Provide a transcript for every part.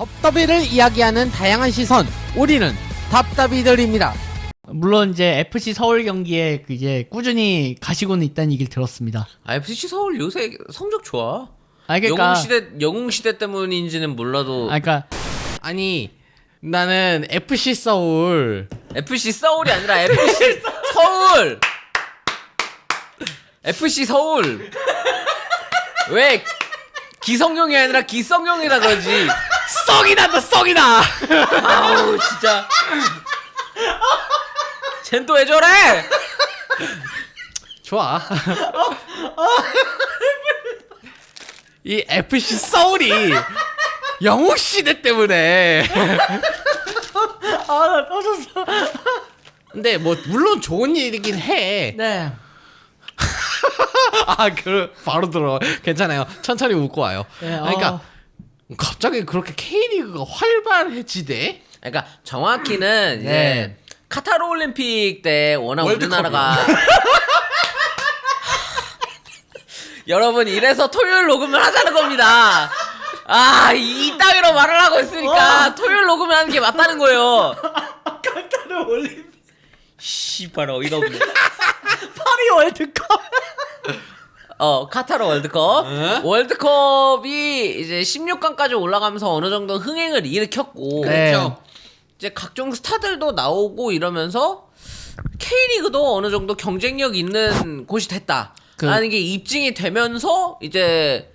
덥더비를 이야기하는 다양한 시선 우리는 답답이들입니다 물론 이제 FC 서울 경기에 그 이제 꾸준히 가시고는 있다는 얘기를 들었습니다. 아, FC 서울 요새 성적 좋아. 아 그러니까 영웅 시대 영웅 시대 때문인지는 몰라도 아 그러니까 아니 나는 FC 서울 FC 서울이 아니라 FC 서울. FC 서울. 왜 기성용이 아니라 기성용이라 그러지? 썩이 난다 썩이 나 아우 진짜. 쟨 또 왜 저래? 좋아 이 FC 서울이 영웅 시대 때문에 아나 터졌어. 근데 뭐 물론 좋은 일이긴 해 네. 아, 그 바로 들어. 괜찮아요. 천천히 웃고 와요. 네, 그러니까 어. 갑자기 그렇게 K리그가 활발해지대? 그러니까 정확히는 이제 네. 카타르 올림픽 때 워낙. 우리나라가 여러분 이래서 토요일 녹음을 하자는 겁니다. 아, 이 따위로 말을 하고 있으니까 토요일 녹음을 하는 게 맞다는 거예요. 카타르 올림픽 씨발 어이가 없네. 파리 월드컵. 어, 카타르 월드컵. 응? 월드컵이 이제 16강까지 올라가면서 어느 정도 흥행을 일으켰고 네. 그렇죠. 이제 각종 스타들도 나오고 이러면서 K리그도 어느 정도 경쟁력 있는 곳이 됐다. 그- 라는 게 입증이 되면서 이제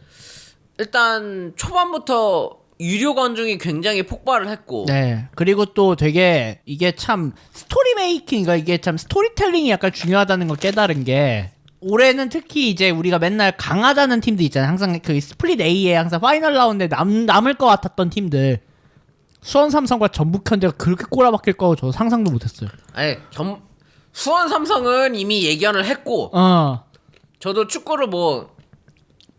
일단 초반부터 유료 관중이 굉장히 폭발을 했고 네. 그리고 또 되게 이게 참 스토리 메이킹가 이게 참 스토리텔링이 약간 중요하다는 걸 깨달은 게 올해는 특히 이제 우리가 맨날 강하다는 팀들 있잖아요. 항상 그 스플릿 A에 항상 파이널 라운드에 남, 남을 것 같았던 팀들. 수원 삼성과 전북 현대가 그렇게 꼬라박힐 거저 상상도 못했어요. 아니 점, 수원 삼성은 이미 예견을 했고 어. 저도 축구를 뭐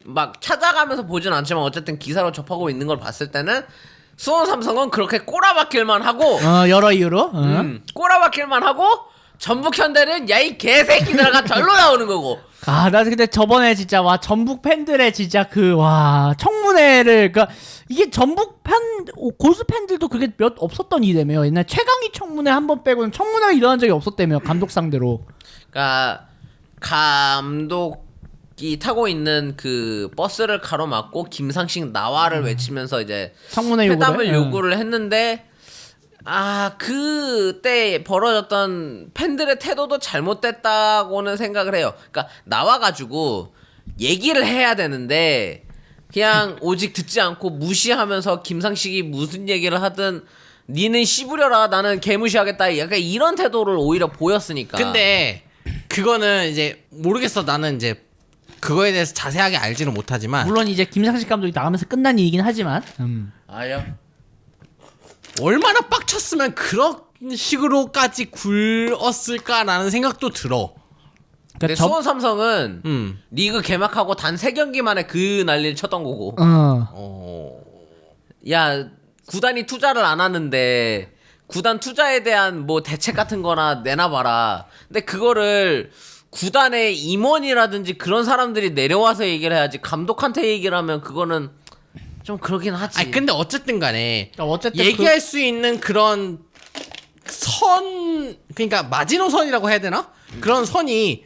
막 찾아가면서 보진 않지만 어쨌든 기사로 접하고 있는 걸 봤을 때는 수원 삼성은 그렇게 꼬라박힐만 하고 어 여러 이유로. 어. 음, 꼬라박힐만 하고 전북 현대는 야 이 개새끼들아가 절로 나오는 거고 아, 나 근데 저번에 진짜 와 전북 팬들의 진짜 그 와 청문회를 그니까 이게 전북 팬 오, 고수 팬들도 그게 몇 없었던 일이라며요. 옛날 최강희 청문회 한 번 빼고는 청문회가 일어난 적이 없었다며 감독 상대로. 그러니까 감독이 타고 있는 그 버스를 가로막고 김상식 나와를 외치면서 이제 청문회 요구를. 회담을 응. 요구를 했는데 아 그때 벌어졌던 팬들의 태도도 잘못됐다고는 생각을 해요. 그러니까 나와가지고 얘기를 해야 되는데 그냥 오직 듣지 않고 무시하면서 김상식이 무슨 얘기를 하든 니는 씹으려라 나는 개무시하겠다 약간 이런 태도를 오히려 보였으니까 근데 그거는 이제 모르겠어. 나는 이제 그거에 대해서 자세하게 알지는 못하지만 물론 이제 김상식 감독이 나가면서 끝난 일이긴 하지만. 음. 아요 얼마나 빡쳤으면 그런 식으로까지 굴었을까라는 생각도 들어. 근데 그러니까 저- 수원 삼성은 음. 리그 개막하고 단 세 경기 만에 그 난리를 쳤던 거고 어. 어. 야 구단이 투자를 안 하는데 구단 투자에 대한 뭐 대책 같은 거나 내놔봐라 근데 그거를 구단의 임원이라든지 그런 사람들이 내려와서 얘기를 해야지 감독한테 얘기를 하면 그거는 좀 그러긴 하지 아니 근데 어쨌든 간에 그러니까 어쨌든 얘기할 수 있는 그런 선 그러니까 마지노선이라고 해야 되나? 그런 선이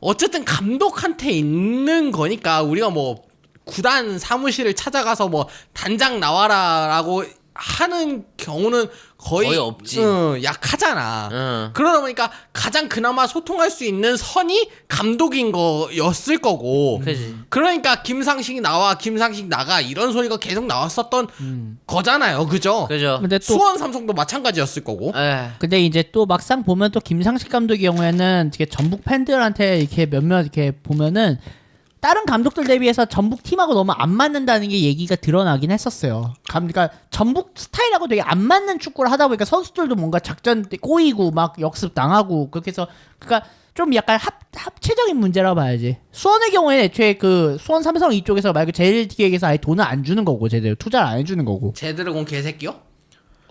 어쨌든 감독한테 있는 거니까 우리가 뭐 구단 사무실을 찾아가서 뭐 단장 나와라라고 하는 경우는 거의, 거의 없지. 응, 약하잖아. 응. 그러다 보니까 가장 그나마 소통할 수 있는 선이 감독인 거였을 거고. 그지. 그러니까 김상식이 나와 김상식 나가 이런 소리가 계속 나왔었던 거잖아요. 그죠? 그죠 근데 또 수원 삼성도 마찬가지였을 거고. 에 근데 이제 또 막상 보면 또 김상식 감독의 경우에는 이렇게 전북 팬들한테 이렇게 몇몇 이렇게 보면은 다른 감독들 대비해서 전북 팀하고 너무 안 맞는다는 게 얘기가 드러나긴 했었어요. 감, 그러니까 전북 스타일하고 되게 안 맞는 축구를 하다 보니까 선수들도 뭔가 작전 때 꼬이고 막 역습 당하고 그렇게 해서 그러니까 좀 약간 합, 합체적인 문제라고 봐야지. 수원의 경우에는 애초에 그 수원 삼성 이쪽에서 말고 JLT에게서 아예 돈을 안 주는 거고 제대로 투자를 안 해주는 거고. 제드래곤 개새끼요?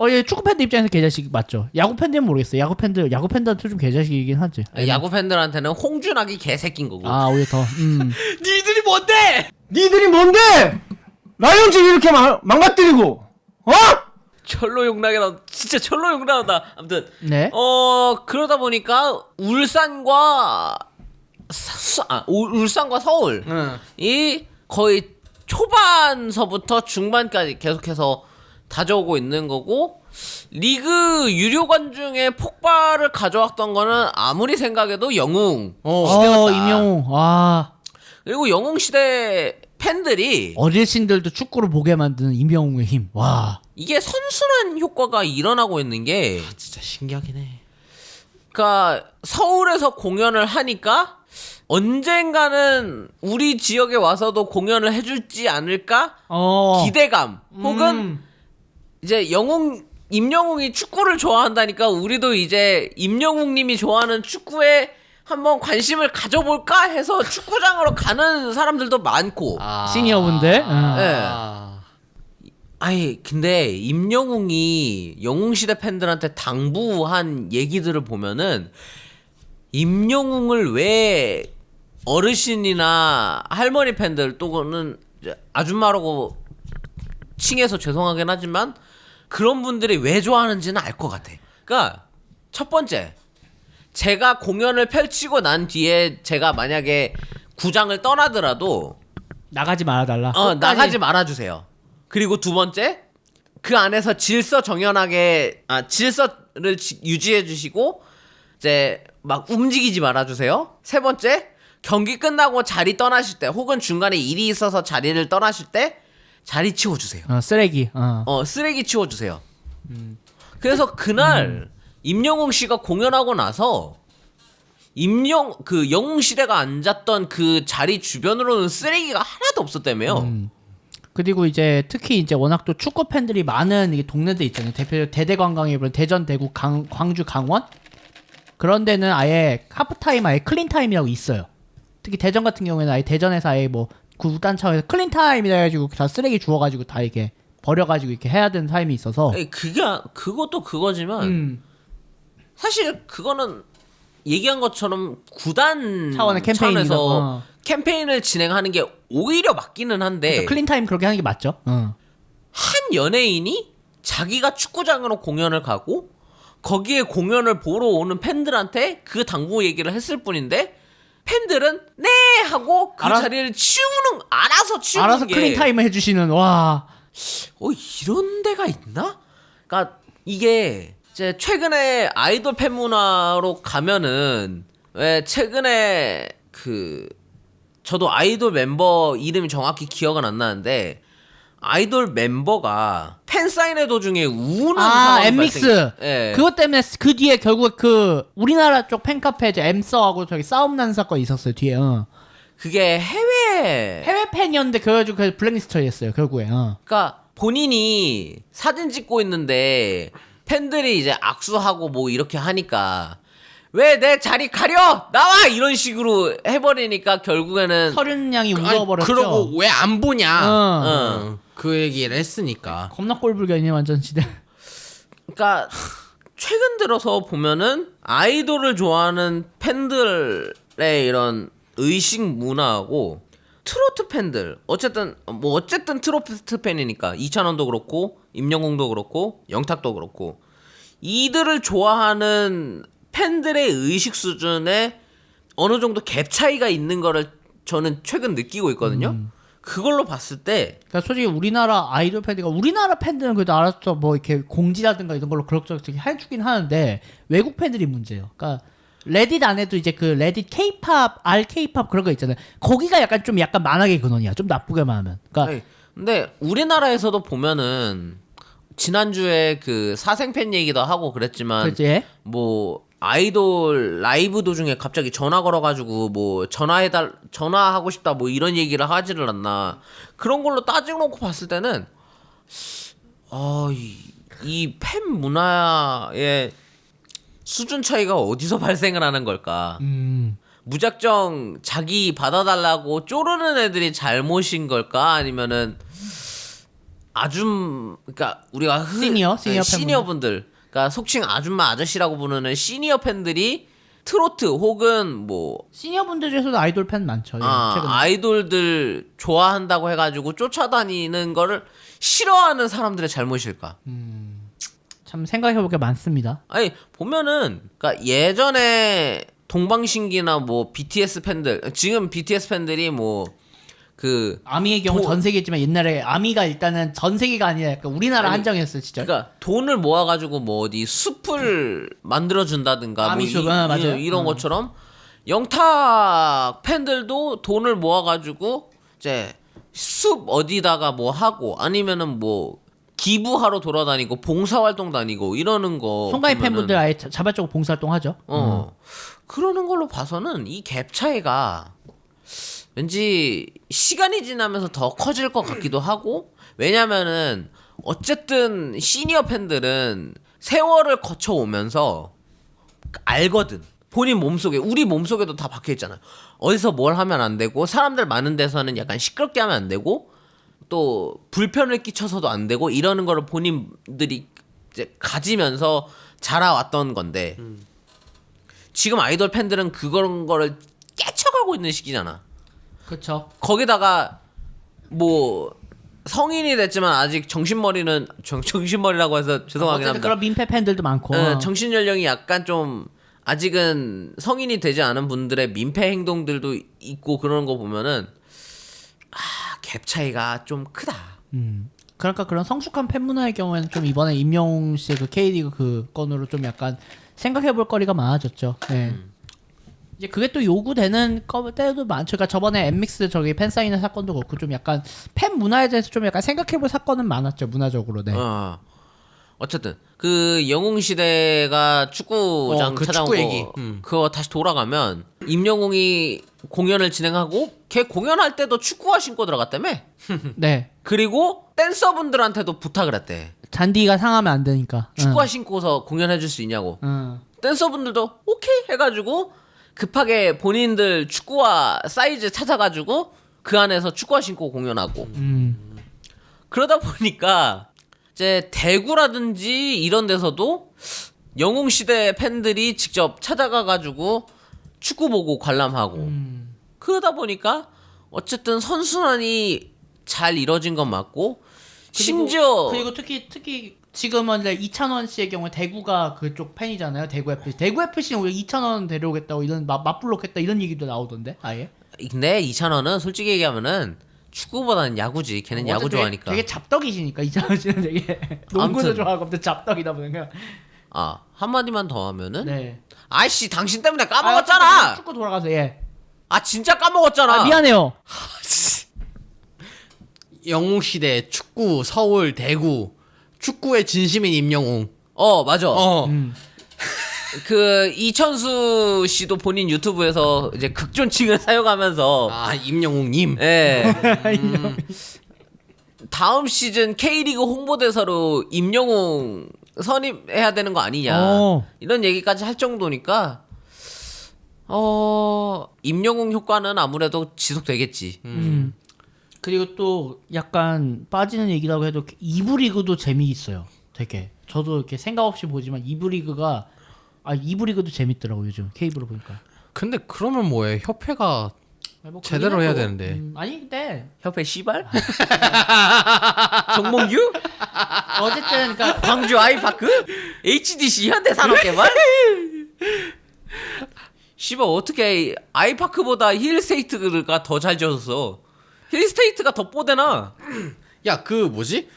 어, 예, 축구 팬들 입장에서 개자식 맞죠. 야구 팬들은 모르겠어요. 야구 팬들, 야구 팬들한테 좀 개자식이긴 하지. 야구 팬들한테는 홍준학이 개새끼인 거고 아, 오히려 더. 음. 니들이 뭔데? 니들이 뭔데? 라이온즈 이렇게 망, 망가뜨리고 어? 철로 용나게 나온 진짜 철로 용 나온다. 아무튼 네. 어 그러다 보니까 울산과 사, 아, 울- 울산과 서울 응. 이 거의 초반서부터 중반까지 계속해서 다져오고 있는 거고 리그 유료관 중에 폭발을 가져왔던 거는 아무리 생각해도 영웅 어. 어, 임영웅. 와. 그리고 영웅 시대 팬들이 어르신들도 축구를 보게 만드는 임영웅의 힘. 와. 이게 선순환 효과가 일어나고 있는 게 진짜 신기하긴 해. 그러니까 서울에서 공연을 하니까 언젠가는 우리 지역에 와서도 공연을 해줄지 않을까 어. 기대감 혹은 음. 이제 영웅 임영웅이 축구를 좋아한다니까 우리도 이제 임영웅님이 좋아하는 축구에 한번 관심을 가져볼까 해서 축구장으로 가는 사람들도 많고 아. 시니어분들. 응. 아. 아니 근데 임영웅이 영웅시대 팬들한테 당부한 얘기들을 보면은 임영웅을 왜 어르신이나 할머니 팬들 또는 아줌마라고 칭해서 죄송하긴 하지만 그런 분들이 왜 좋아하는지는 알 것 같아. 그러니까 첫 번째 제가 공연을 펼치고 난 뒤에 제가 만약에 구장을 떠나더라도 나가지 말아달라. 어, 끝까지. 나가지 말아주세요. 그리고 두 번째, 그 안에서 질서 정연하게, 아, 질서를 지- 유지해주시고, 이제, 막 움직이지 말아주세요. 세 번째, 경기 끝나고 자리 떠나실 때, 혹은 중간에 일이 있어서 자리를 떠나실 때, 자리 치워주세요. 어, 쓰레기. 어. 어, 쓰레기 치워주세요. 그래서 그날, 임영웅 씨가 공연하고 나서, 임영, 그 영웅 시대가 앉았던 그 자리 주변으로는 쓰레기가 하나도 없었다며요. 그리고 이제 특히 이제 워낙 또 축구 팬들이 많은 이게 동네들 있잖아요. 대표적으로 대대 관광이면 대전, 대구, 강, 광주, 강원 그런 데는 아예 하프타임 아예 클린 타임이라고 있어요. 특히 대전 같은 경우에는 아예 대전에서 아예 뭐 구단 차원에서 클린 타임이라 해가지고 다 쓰레기 주워가지고 다 이렇게 버려가지고 이렇게 해야 되는 타임이 있어서 에이, 그게 그것도 그거지만 음, 사실 그거는 얘기한 것처럼 구단 차원의 캠페인이다. 차원에서 어. 캠페인을 진행하는 게 오히려 맞기는 한데 그래서 클린 타임 그렇게 하는 게 맞죠. 어. 한 연예인이 자기가 축구장으로 공연을 가고 거기에 공연을 보러 오는 팬들한테 그 당부 얘기를 했을 뿐인데 팬들은 네 하고 그 알아- 자리를 치우는 알아서 치우는 알아서 게 클린 타임을 해주시는 와 어 이런 데가 있나? 그러니까 이게 이제 최근에 아이돌 팬 문화로 가면은 왜 최근에 그 저도 아이돌 멤버 이름이 정확히 기억은 안 나는데 아이돌 멤버가 팬 사인회 도중에 우는 아, 상황이 엠믹스. 발생- 예. 그것 때문에 그 뒤에 결국 그 우리나라 쪽 팬카페 이제 엠서하고 저기 싸움 나는 사건이 있었어요 뒤에. 어. 그게 해외 해외 팬이었는데 그래가지고 그 블랙리스트였어요 결국에. 어. 그러니까 본인이 사진 찍고 있는데 팬들이 이제 악수하고 뭐 이렇게 하니까 왜 내 자리 가려 나와 이런 식으로 해버리니까 결국에는 서른 양이 아니, 울어버렸죠. 그러고 왜 안 보냐? 어. 어. 그 얘기를 했으니까. 겁나 꼴불견이네 완전 시대. 그러니까 최근 들어서 보면은 아이돌을 좋아하는 팬들의 이런 의식 문화하고 트로트 팬들 어쨌든 뭐 어쨌든 트로트 팬이니까 이찬원도 그렇고 임영웅도 그렇고 영탁도 그렇고 이들을 좋아하는 팬들의 의식 수준에 어느 정도 갭 차이가 있는 거를 저는 최근 느끼고 있거든요. 그걸로 봤을 때 그러니까 솔직히 우리나라 아이돌 팬들가 우리나라 팬들은 그래도 알아서 뭐 이렇게 공지라든가 이런 걸로 그럭저럭 해주긴 하는데 외국 팬들이 문제예요. 그러니까 레딧 안에도 이제 그 레딧 K-팝, R K-팝 그런 거 있잖아요. 거기가 약간 좀 약간 만하게 근원이야. 좀 나쁘게만 하면. 그러니까 아니, 근데 우리나라에서도 보면은 지난주에 그 사생팬 얘기도 하고 그랬지만 그지? 뭐 아이돌 라이브 도중에 갑자기 전화 걸어가지고 뭐 전화해달 전화하고 싶다 뭐 이런 얘기를 하지를 않나 그런 걸로 따지고 놓고 봤을 때는 어이팬 문화의 수준 차이가 어디서 발생을 하는 걸까? 음. 무작정 자기 받아달라고 쪼르는 애들이 잘못인 걸까 아니면은 아줌 그러니까 우리가 흔- 시니어? 시니어 네, 시니어 분들 그러니까 속칭 아줌마 아저씨라고 부르는 시니어 팬들이 트로트 혹은 뭐 시니어 분들 중에서도 아이돌 팬 많죠. 예, 아, 최근에. 아이돌들 좋아한다고 해가지고 쫓아다니는 거를 싫어하는 사람들의 잘못일까? 참 생각해볼 게 많습니다. 아니 보면은 그러니까 예전에 동방신기나 뭐 BTS 팬들 지금 BTS 팬들이 뭐 그 아미의 경우 도- 전 세계지만 옛날에 아미가 일단은 전 세계가 아니라 약간 우리나라 아니, 한정이었을 시절. 그러니까 돈을 모아가지고 뭐 어디 숲을 만들어 준다든가 뭐 이, 아, 맞아요. 이- 이런 어. 것처럼 영탁 팬들도 돈을 모아가지고 이제 숲 어디다가 뭐 하고 아니면은 뭐 기부하러 돌아다니고 봉사활동 다니고 이러는 거 송가인 보면은 팬분들 아예 자- 자발적으로 봉사활동 하죠. 어 그러는 걸로 봐서는 이 갭 차이가 왠지 시간이 지나면서 더 커질 것 같기도 하고 왜냐면은 어쨌든 시니어 팬들은 세월을 거쳐 오면서 알거든. 본인 몸속에 우리 몸속에도 다 박혀 있잖아요 어디서 뭘 하면 안 되고 사람들 많은 데서는 약간 시끄럽게 하면 안 되고 또 불편을 끼쳐서도 안 되고 이러는 거를 본인들이 이제 가지면서 자라왔던 건데 지금 아이돌 팬들은 그런 거를 깨쳐가고 있는 시기잖아. 그렇죠. 거기다가 뭐 성인이 됐지만 아직 정신머리는 정, 정신머리라고 해서 죄송하긴 어쨌든 합니다. 그런 민폐 팬들도 많고. 어, 정신 연령이 약간 좀 아직은 성인이 되지 않은 분들의 민폐 행동들도 있고 그러는 거 보면은 아, 갭 차이가 좀 크다. 음. 그러니까 그런 성숙한 팬 문화의 경우에는 좀 이번에 임영웅 씨의 그 K리그 그 건으로 좀 약간 생각해 볼 거리가 많아졌죠. 네. 이제 그게 또 요구되는 거 때도 많죠. 그러니까 저번에 엠믹스 저기 팬 사인회 사건도 그렇고 좀 약간 팬 문화에 대해서 좀 약간 생각해볼 사건은 많았죠. 문화적으로. 네. 어. 어쨌든 그 영웅 시대가 축구장 어, 그 찾아온 축구 거 얘기. 음. 그거 다시 돌아가면 임영웅이 공연을 진행하고 걔 공연할 때도 축구화 신고 들어갔다며 네. 그리고 댄서분들한테도 부탁을 했대 잔디가 상하면 안 되니까. 축구화 신고서 공연해 줄 수 있냐고 응. 댄서분들도 오케이 해가지고 급하게 본인들 축구화 사이즈 찾아가지고 그 안에서 축구화 신고 공연하고 음. 그러다 보니까 이제 대구라든지 이런 데서도 영웅 시대 팬들이 직접 찾아가 가지고 축구 보고 관람하고 음. 그러다 보니까 어쨌든 선순환이 잘 이뤄진 건 맞고 심지어 그리고 특히 특히 지금은 이제 이찬원 씨의 경우 대구가 그쪽 팬이잖아요. 대구 FC. 대구 FC는 오히려 이찬원 데려오겠다고 이런 맞 맞불록했다 이런 얘기도 나오던데. 아예. 근데 이찬원은 솔직히 얘기하면은 축구보다는 야구지 걔는 야구 어쨌든 되게- 좋아하니까 되게 잡덕이시니까 이찬원 씨는 되게 농구도 아무튼. 좋아하고 근데 잡덕이다 보니까. 아 한마디만 더 하면은 네. 아이씨 당신 때문에 아, 까먹었잖아 축구 돌아가서 예. 아 진짜 까먹었잖아 아, 미안해요. 영웅 시대 축구 서울 대구 축구의 진심인 임영웅. 어 맞아 어. 음. 그 이천수 씨도 본인 유튜브에서 이제 극존칭을 사용하면서 아 임영웅님. 예. 음, 다음 시즌 K리그 홍보대사로 임영웅 선임해야 되는 거 아니냐 어. 이런 얘기까지 할 정도니까 어 임영웅 효과는 아무래도 지속되겠지. 음. 그리고 또 약간 빠지는 얘기라고 해도 이부 리그도 재미있어요. 되게 저도 이렇게 생각 없이 보지만 이부 리그가 아 이부 리그도 재밌더라고 요즘 케이블로 보니까. 근데 그러면 뭐해? 협회가 뭐 제대로 해야 하고. 되는데. 음, 아니 근데 협회 씨발? 정몽규? 어쨌든 그러니까 광주 아이파크? HDC 현대산업개발? 씨발 어떻게 아이파크보다 힐스테이트가 더 잘 지어졌어 힐스테이트가 더 뽀대나 야 그 뭐지?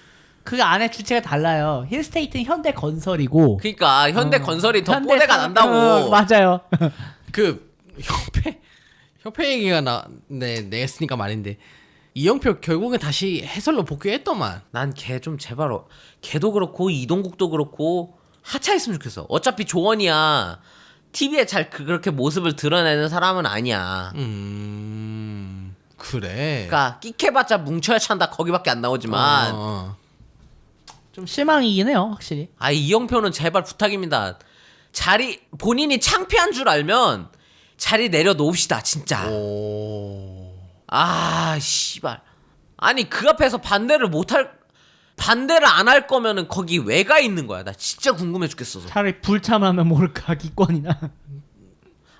그 안에 주체가 달라요. 힐스테이트는 현대 건설이고 그니까 현대 건설이 더 현대 뽀대가 산- 난다고 어, 맞아요. 그 협회 협회 얘기가 나네 냈으니까 말인데 이영표 결국엔 다시 해설로 복귀했더만. 난 걔 좀 제발 어, 걔도 그렇고 이동국도 그렇고 하차했으면 좋겠어 어차피 조언이야 TV에 잘 그- 그렇게 모습을 드러내는 사람은 아니야 음 그래. 그러니까 끼케봤자 뭉쳐야 찬다 거기밖에 안 나오지만 어. 좀 실망이긴 해요, 확실히. 아 이영표는 제발 부탁입니다. 자리 본인이 창피한 줄 알면 자리 내려놓읍시다 진짜. 오. 아 씨발. 아니 그 앞에서 반대를 못할 반대를 안 할 거면은 거기 왜 가 있는 거야? 나 진짜 궁금해 죽겠어서. 차라리 불참하면 모를까 기권이나.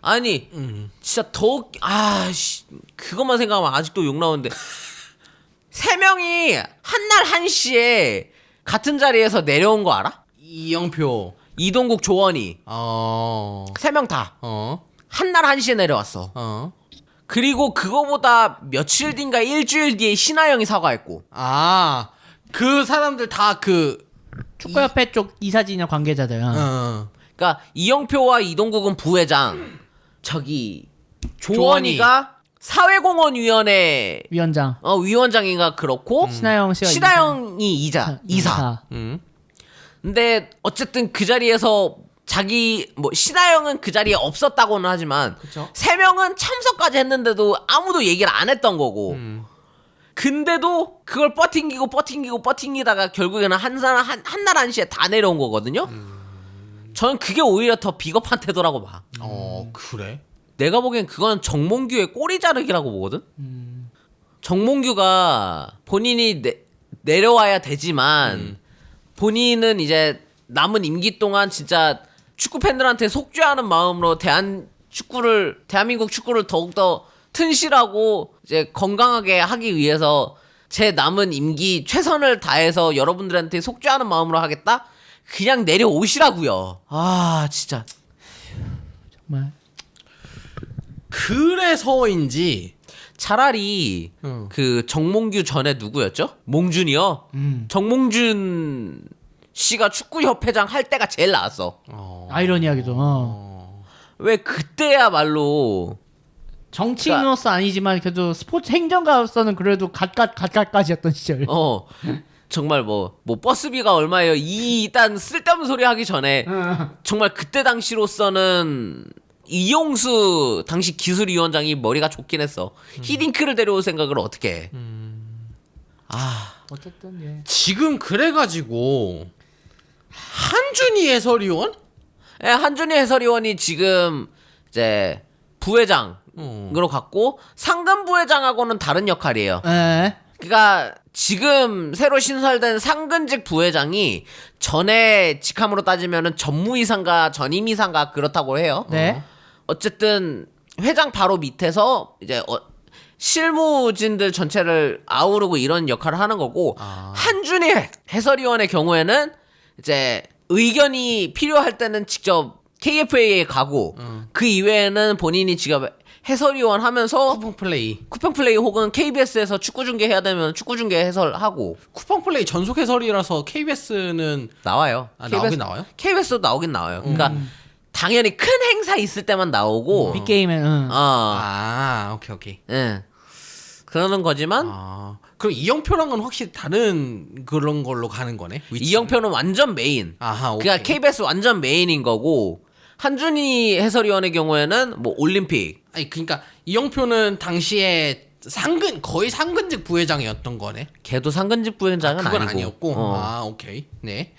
아니 진짜 더 아씨 그것만 생각하면 아직도 욕 나오는데 세 명이 한 날 한 시에 같은 자리에서 내려온 거 알아? 이영표. 이동국 조원이 어. 세 명 다 어. 한 날 한 시에 내려왔어. 어. 그리고 그거보다 며칠 뒤인가 일주일 뒤에 신하영이 사과했고 아. 그 사람들 다 그 축구협회 쪽 이사진이나 관계자들. 어. 어. 그러니까 이영표와 이동국은 부회장 저기 조원이가 사회공헌위원회 위원장 어, 위원장인가 그렇고 신하영 씨가 신하영이 이자 이사. 음. 근데 어쨌든 그 자리에서 자기 뭐 신하영은 그 자리에 없었다고는 하지만 그쵸. 세 명은 참석까지 했는데도 아무도 얘기를 안 했던 거고. 음. 근데도 그걸 버팅기고 버팅기고 버팅기다가 결국에는 한 사람 한 한날 한시에 다 내려온 거거든요. 저는 그게 오히려 더 비겁한 태도라고 봐. 어, 그래? 내가 보기엔 그건 정몽규의 꼬리 자르기라고 보거든. 정몽규가 본인이 내, 내려와야 되지만 본인은 이제 남은 임기 동안 진짜 축구 팬들한테 속죄하는 마음으로 대한 축구를 대한민국 축구를 더욱더 튼실하고 이제 건강하게 하기 위해서 제 남은 임기 최선을 다해서 여러분들한테 속죄하는 마음으로 하겠다. 그냥 내려오시라고요. 아 진짜 정말 그래서인지 차라리 응. 그 정몽규 전에 누구였죠? 몽준이요. 음. 정몽준 씨가 축구 협회장 할 때가 제일 나았어. 어. 아이러니하게도 어. 왜 그때야말로 정치인으로서 아니지만 그래도 스포츠 행정가로서는 그래도 갓갓 갓갓까지였던 시절. 어 정말 뭐 뭐 버스비가 얼마예요? 이 일단 쓸데없는 소리 하기 전에 정말 그때 당시로서는 이용수 당시 기술위원장이 머리가 좋긴 했어. 히딩크를 데려올 생각을 어떻게 해? 아 어쨌든 예. 지금 그래가지고 한준희 해설위원? 예, 한준희 해설위원이 지금 이제 부회장으로 어. 갔고 상금 부회장하고는 다른 역할이에요. 예. 그러니까 지금 새로 신설된 상근직 부회장이 전에 직함으로 따지면은 전무이상가 전임이상가 그렇다고 해요. 네. 어쨌든 회장 바로 밑에서 이제 어, 실무진들 전체를 아우르고 이런 역할을 하는 거고 한준희 해설위원의 경우에는 이제 의견이 필요할 때는 직접 KFA에 가고 그 이외에는 본인이 직접 해설위원 하면서 쿠팡 플레이. 쿠팡 플레이 혹은 KBS에서 축구 중계 해야 되면 축구 중계 해설하고 쿠팡 플레이 전속 해설이라서 KBS는 나와요. 아, 나오긴 나와요? KBS도 나오긴 나와요. 그러니까 당연히 큰 행사 있을 때만 나오고 빅게임은 응. 어, 아, 오케이 오케이. 예. 그러는 거지만 아, 그럼 이영표랑은 확실히 다른 그런 걸로 가는 거네. 위치는? 이영표는 완전 메인. 아하, 오케이. 그러니까 KBS 완전 메인인 거고 한준희 해설위원의 경우에는 뭐 올림픽 아니 그러니까 이영표는 당시에 상근 거의 상근직 부회장이었던 거네. 걔도 상근집 부회장은 그건 아니고. 아니었고. 어. 아, 오케이. 네.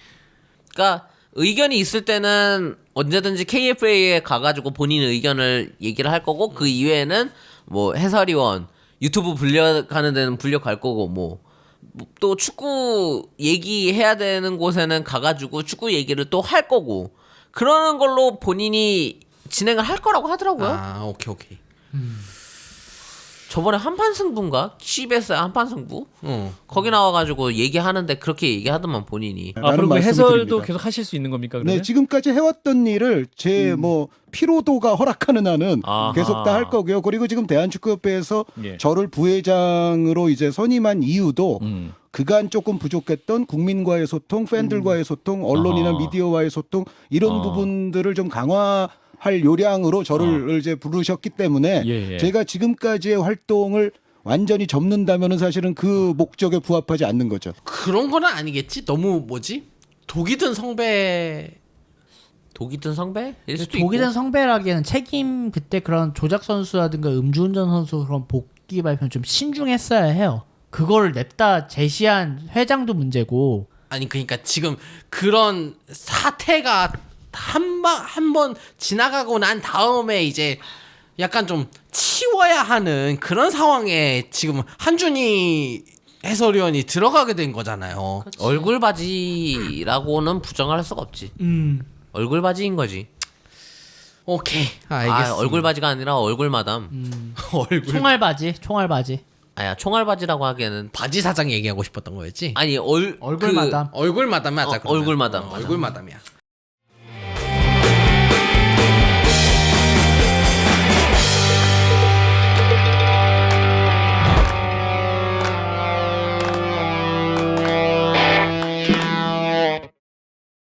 그러니까 의견이 있을 때는 언제든지 KFA에 가가지고 본인 의견을 얘기를 할 거고 그 이외에는 뭐 해설위원 유튜브 불려가는 데는 불려갈 거고 뭐 또 축구 얘기해야 되는 곳에는 가가지고 축구 얘기를 또 할 거고 그러는 걸로 본인이 진행을 할 거라고 하더라고요. 아, 오케이 오케이. 저번에 한판 승부인가? CBS 한판 승부? 어. 거기 나와가지고 얘기하는데 그렇게 얘기하더만 본인이. 라는 앞으로 그 말씀을 해설도 드립니다. 계속 하실 수 있는 겁니까? 그러면? 네, 지금까지 해왔던 일을 제뭐 피로도가 허락하는 한은 아하. 계속 다 할 거고요. 그리고 지금 대한축구협회에서 예. 저를 부회장으로 이제 선임한 이유도 음. 그간 조금 부족했던 국민과의 소통, 팬들과의 소통, 언론이나 아하. 미디어와의 소통 이런 아. 부분들을 좀 강화 할 요량으로 저를 이제 부르셨기 때문에 예, 예. 제가 지금까지의 활동을 완전히 접는다면은 사실은 그 목적에 부합하지 않는 거죠. 그런 거는 아니겠지. 너무 뭐지? 독이 든 성배 독이 든 성배일 수도 독이 된 있고. 성배라기에는 책임 그때 그런 조작 선수라든가 음주운전 선수 그런 복귀 발표는 좀 신중했어야 해요. 그거를 냅다 제시한 회장도 문제고 아니 그러니까 지금 그런 사태가 한번한 번 지나가고 난 다음에 이제 약간 좀 치워야 하는 그런 상황에 지금 한준희 해설위원이 들어가게 된 거잖아요. 얼굴 바지라고는 부정할 수가 없지. 음 얼굴 바지인 거지. 오케이 알겠습니다. 아, 얼굴 바지가 아니라 얼굴 마담. 얼굴 총알 바지 총알 바지 아야 총알바지라고 하기에는 바지 사장 얘기하고 싶었던 거였지. 아니 얼 얼굴 그- 마담. 얼굴 마담 하자. 어, 그러면. 얼굴 마담. 어, 얼굴 마담이야.